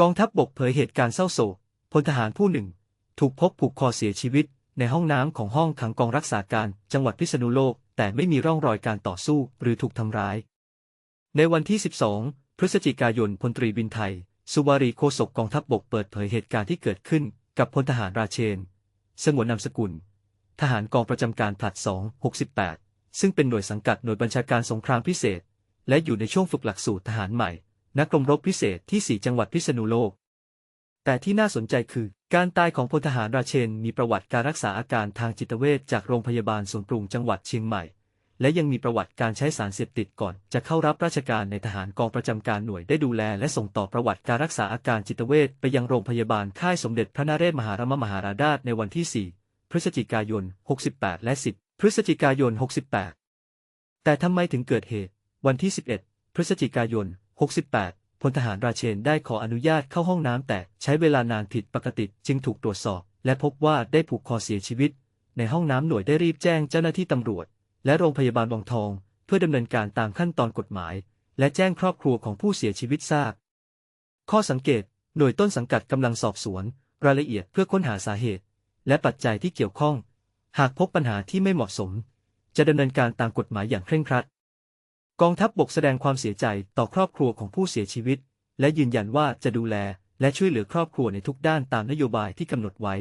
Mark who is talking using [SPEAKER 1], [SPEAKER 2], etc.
[SPEAKER 1] กองทัพบบกเผยเหตุการณ์เศร้าโศกพลทหารผู้หนึ่ง ถูกพบผูกคอเสียชีวิต ในห้องน้ำของห้องขังกองรักษาการจังหวัดพิษณุโลก แต่ไม่มีร่องรอยการต่อสู้หรือถูกทำร้าย ในวันที่ 12 พฤศจิกายนพลตรีบินไทย สุวารีโฆษกกองทัพบบกเปิดเผยเหตุการณ์ที่เกิดขึ้น กับพลทหารราเชน สงวนนามสกุล ทหารกองประจำการผลัด 2 68 ซึ่งเป็นหน่วยสังกัดหน่วยบัญชาการสงครามพิเศษ และอยู่ในช่วงฝึกหลักสูตรทหารใหม่ นักกรมรบพิเศษที่ 4 จังหวัดพิษณุโลก แต่ที่น่าสนใจคือ การตายของพลทหารราเชนมีประวัติการรักษาอาการทางจิตเวชจากโรงพยาบาลสวนปรุงจังหวัดเชียงใหม่ และยังมีประวัติการใช้สารเสพติดก่อน จะเข้ารับราชการในทหารกองประจำการหน่วยได้ดูแล และส่งต่อประวัติการรักษาอาการจิตเวชไปยังโรงพยาบาลค่ายสมเด็จพระนเรศมหารมมหาราชในวันที่ 4 พฤศจิกายน 68 และ 10 พฤศจิกายน 68 แต่ทำไมถึงเกิดเหตุ วันที่ 11 พฤศจิกายน 68พลทหารราเชนได้ขออนุญาตเข้าห้องน้ำแต่ใช้เวลานานผิดปกติจึงถูกตรวจสอบ และพบว่าได้ผูกคอเสียชีวิต ในห้องน้ำหน่วยได้รีบแจ้งเจ้าหน้าที่ตำรวจ และโรงพยาบาลวังทอง เพื่อดำเนินการตามขั้นตอนกฎหมาย และแจ้งครอบครัวของผู้เสียชีวิตทราบ ข้อสังเกต หน่วยต้นสังกัดกำลังสอบสวน รายละเอียดเพื่อค้นหาสาเหตุ และปัจจัยที่เกี่ยวข้อง หากพบปัญหาที่ไม่เหมาะสม จะดำเนินการตามกฎหมายอย่างเคร่งครัด กองทัพบบกแสดงความเสียใจต่อครอบครัวของผู้เสียชีวิต และยืนยันว่าจะดูแลและช่วยเหลือครอบครัวในทุกด้านตามนโยบายที่กำหนดไว้